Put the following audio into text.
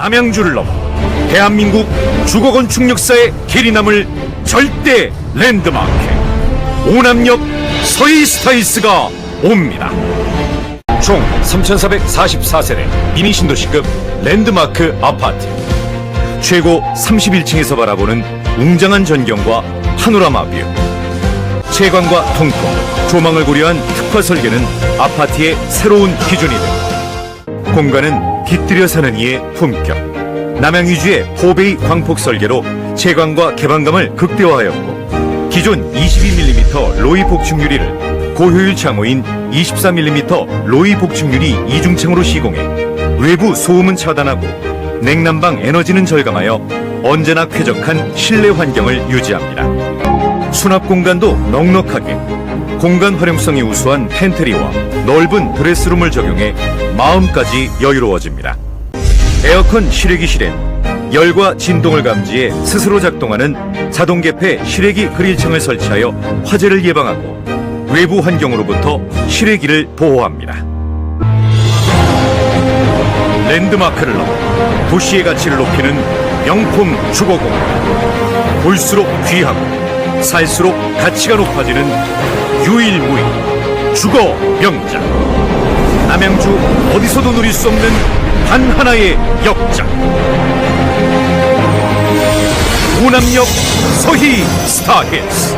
남양주를 넘어 대한민국 주거 건축 역사의 길이 남을 절대 랜드마크 오남역 서희 스타일스가 옵니다. 총 3,444세대 미니 신도시급 랜드마크 아파트 최고 31층에서 바라보는 웅장한 전경과 파노라마 뷰 채광과 통풍, 조망을 고려한 특화 설계는 아파트의 새로운 기준이다. 공간은 깃들여 사는 이의 품격. 남양유주의 포베이 광폭 설계로 채광과 개방감을 극대화하였고 기존 22mm 로이 복층 유리를 고효율 창호인 24mm 로이 복층 유리 이중창으로 시공해 외부 소음은 차단하고 냉난방 에너지는 절감하여 언제나 쾌적한 실내 환경을 유지합니다. 수납 공간도 넉넉하게 공간 활용성이 우수한 팬트리와 넓은 드레스룸을 적용해 마음까지 여유로워집니다. 에어컨 실외기 실엔 열과 진동을 감지해 스스로 작동하는 자동 개폐 실외기 그릴창을 설치하여 화재를 예방하고 외부 환경으로부터 실외기를 보호합니다. 랜드마크를 넘어 도시의 가치를 높이는 명품 주거공간 볼수록 귀하고 살수록 가치가 높아지는 유일무이 주거 명작. 남양주 어디서도 누릴 수 없는 단 하나의 역작. 오남역 서희 스타힐스